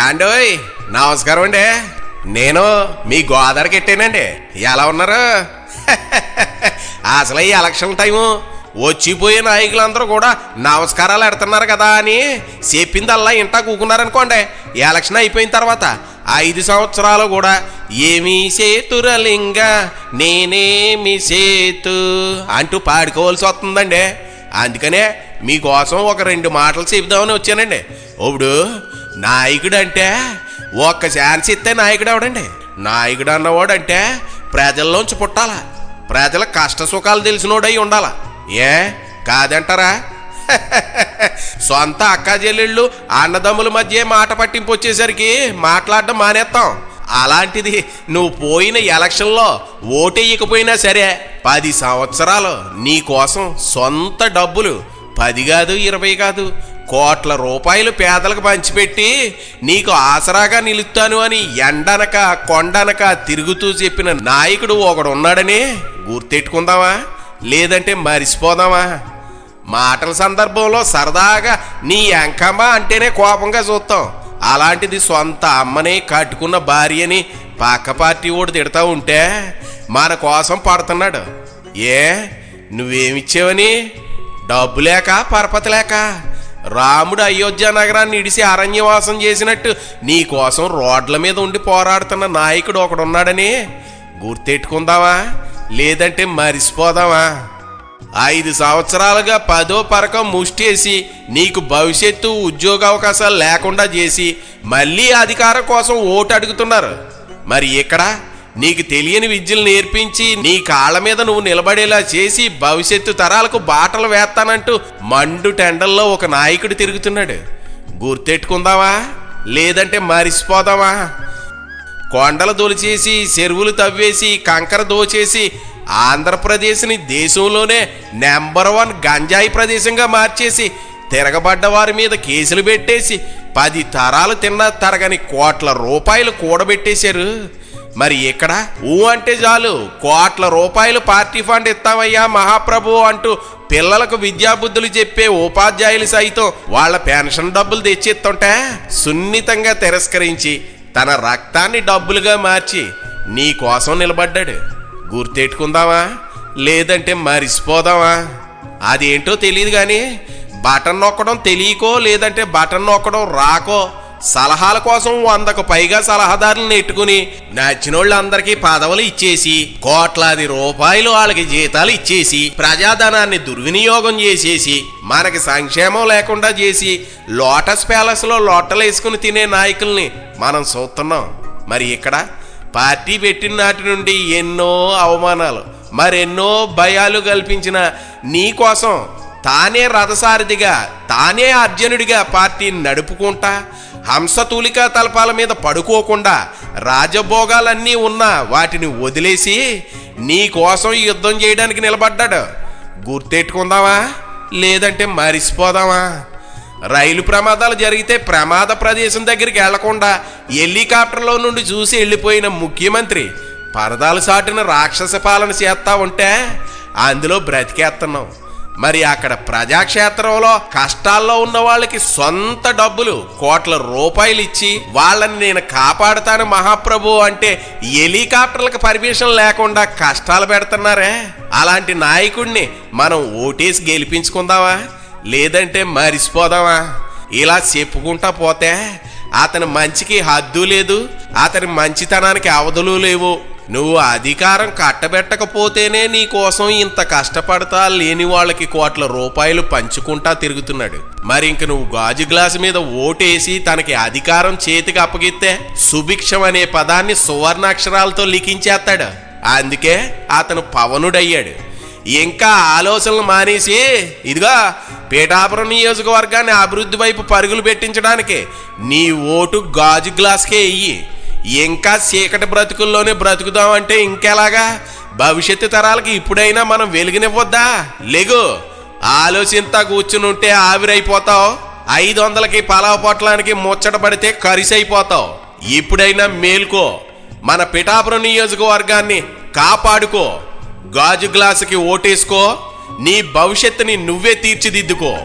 యాండోయ్ నమస్కారం అండి. నేను మీ గోదావరికి ఎట్టానండి ఎలా ఉన్నారు? అసలు ఈ ఎలక్షన్ టైము వచ్చిపోయే నాయకులందరూ కూడా నమస్కారాలు ఎడుతున్నారు కదా అని చెప్పిందల్లా ఇంటా కూకున్నారనుకోండి. ఎలక్షన్ అయిపోయిన తర్వాత ఐదు సంవత్సరాలు కూడా ఏమీ సేతురలింగ నేనేమి సేతు అంటూ పాడుకోవాల్సి వస్తుందండి. అందుకనే మీకోసం ఒక రెండు మాటలు చెబుదామని వచ్చానండి. ఇప్పుడు నాయకుడు అంటే ఒక్క ఛాన్స్ ఇస్తే నాయకుడు అవడండి నాయకుడు అన్నవాడు అంటే ప్రజల్లోంచి పుట్టాల. ప్రజల కష్ట సుఖాలు తెలిసినోడై ఉండాల. ఏ? కాదంటారా? సొంత అక్క చెల్లెళ్ళు అన్నదమ్ముల మధ్య మాట పట్టింపు వచ్చేసరికి మాట్లాడడం మానేస్తాం అలాంటిది నువ్వు పోయిన ఎలక్షన్లో ఓటేయకపోయినా సరే పది సంవత్సరాలు నీ కోసం సొంత డబ్బులు. పది కాదు ఇరవై కాదు కోట్ల రూపాయలు పేదలకు పంచిపెట్టి నీకు ఆసరాగా నిలుస్తాను అని ఎండనక కొండనక తిరుగుతూ చెప్పిన నాయకుడు ఒకడు ఉన్నాడని గుర్తెట్టుకుందామా? లేదంటే మరిసిపోదామా? మాటల సందర్భంలో సరదాగా నీ ఎంకమ్మ అంటేనే కోపంగా చూస్తాం. అలాంటిది సొంత అమ్మని కట్టుకున్న భార్యని పక్క పార్టీ ఓడి తిడతా ఉంటే మన కోసం పడుతున్నాడు. ఏ? నువ్వేమిచ్చావని? డబ్బు లేక పరపతి లేక? రాముడు అయోధ్య నగరాన్ని ఇడిసి అరణ్యవాసం చేసినట్టు నీ కోసం రోడ్ల మీద ఉండి పోరాడుతున్న నాయకుడు ఒకడున్నాడని. గుర్తెట్టుకుందావా లేదంటే మరిసిపోదామా? ఐదు సంవత్సరాలుగా పదో పరకం ముష్టేసి నీకు భవిష్యత్తు ఉద్యోగ అవకాశాలు లేకుండా చేసి మళ్ళీ అధికారం కోసం ఓటు అడుగుతున్నారు. మరి ఇక్కడ? నీకు తెలియని విద్యలు నేర్పించి నీ కాళ్ళ మీద నువ్వు నిలబడేలా చేసి భవిష్యత్తు తరాలకు బాటలు వేస్తానంటూ మండు టెండల్లో ఒక నాయకుడు తిరుగుతున్నాడు. గుర్తెట్టుకుందావా లేదంటే మరిసిపోదావా కొండలు దొలిచేసి చెరువులు తవ్వేసి కంకర దోచేసి ఆంధ్రప్రదేశ్ని దేశంలోనే నెంబర్ వన్ గంజాయి ప్రదేశంగా మార్చేసి తిరగబడ్డ వారి మీద కేసులు పెట్టేసి పది తరాలు తిన్న తరగని కోట్ల రూపాయలు కూడబెట్టేశారు. మరి ఇక్కడ ఊ అంటే చాలు. కోట్ల రూపాయలు పార్టీ ఫండ్ ఇస్తామయ్యా మహాప్రభు అంటూ పిల్లలకు విద్యాబుద్ధులు చెప్పే ఉపాధ్యాయులు సైతం వాళ్ళ పెన్షన్ డబ్బులు తెచ్చిస్తుంటే సున్నితంగా తిరస్కరించి తన రక్తాన్ని డబ్బులుగా మార్చి నీ కోసం నిలబడ్డాడు. గుర్తెట్టుకుందామా? లేదంటే మరిసిపోదామా? అదేంటో తెలియదు కానీ బటన్ నొక్కడం తెలియకో లేదంటే బటన్ నొక్కడం రాకో? సలహాల కోసం వందకు పైగా సలహాదారులను నెట్టుకుని నచ్చినోళ్ళందరికీ పదవులు ఇచ్చేసి కోట్లాది రూపాయలు వాళ్ళకి జీతాలు ఇచ్చేసి ప్రజాధనాన్ని దుర్వినియోగం చేసేసి మనకి సంక్షేమం లేకుండా చేసి లోటస్ ప్యాలెస్లో లోటలేసుకుని తినే నాయకుల్ని మనం చూస్తున్నాం. మరి ఇక్కడ పార్టీ పెట్టిన నాటి నుండి ఎన్నో అవమానాలు మరెన్నో భయాలు కల్పించిన నీకోసం తానే రథసారథిగా తానే అర్జునుడిగా పార్టీని నడుపుకుంటా హంసతూలికా తలపాల మీద పడుకోకుండా రాజభోగాలన్నీ ఉన్నా వాటిని వదిలేసి నీ కోసం యుద్ధం చేయడానికి నిలబడ్డాడు. గుర్తెట్టుకుందామా? లేదంటే మరిసిపోదామా? రైలు ప్రమాదాలు జరిగితే ప్రమాద ప్రదేశం దగ్గరికి వెళ్ళకుండా హెలికాప్టర్లో నుండి చూసి వెళ్ళిపోయిన ముఖ్యమంత్రి పరదాలు సాటిన రాక్షస పాలన చేస్తా ఉంటే అందులో బ్రతికేస్తున్నాం మరి అక్కడ ప్రజాక్షేత్రంలో కష్టాల్లో ఉన్న వాళ్ళకి సొంత డబ్బులు కోట్ల రూపాయలు ఇచ్చి వాళ్ళని నేను కాపాడుతాను మహాప్రభు అంటే హెలికాప్టర్లకు పర్మిషన్ లేకుండా కష్టాలు పెడుతున్నారే? అలాంటి నాయకుడిని మనం ఓటేసి గెలిపించుకుందామా? లేదంటే మరిసిపోదామా? ఇలా చెప్పుకుంటా పోతే అతని మంచికి హద్దు లేదు అతని మంచితనానికి అవధులు లేవు. నువ్వు అధికారం కట్టబెట్టకపోతేనే నీ కోసం ఇంత కష్టపడతా లేని వాళ్ళకి కోట్ల రూపాయలు పంచుకుంటా తిరుగుతున్నాడు. మరి ఇంక నువ్వు గాజు గ్లాసు మీద ఓటేసి తనకి అధికారం చేతికి అప్పగిస్తే సుభిక్షం అనే పదాన్ని సువర్ణాక్షరాలతో లిఖించేస్తాడు. అందుకే అతను పవనుడయ్యాడు. ఇంకా ఆలోచనలు మానేసి ఇదిగా పీఠాపురం నియోజకవర్గాన్ని అభివృద్ధి వైపు పరుగులు పెట్టించడానికి నీ ఓటు గాజు గ్లాస్కే ఇయ్యి. ఇంకా చీకటి బ్రతుకుల్లోనే బ్రతుకుదామంటే ఇంకెలాగా? భవిష్యత్తు తరాలకి ఇప్పుడైనా మనం వెలుగునివ్వద్దా? లేగు ఆలోచింతా కూర్చుని ఉంటే ఆవిరైపోతావు. ఐదు వందలకి పలావ పొట్లానికి ముచ్చట పడితే కరిసైపోతావు. ఇప్పుడైనా మేల్కో మన పిఠాపురం నియోజకవర్గాన్ని కాపాడుకో. గాజు గ్లాసుకి ఓటేసుకో నీ భవిష్యత్తుని నువ్వే తీర్చిదిద్దుకో.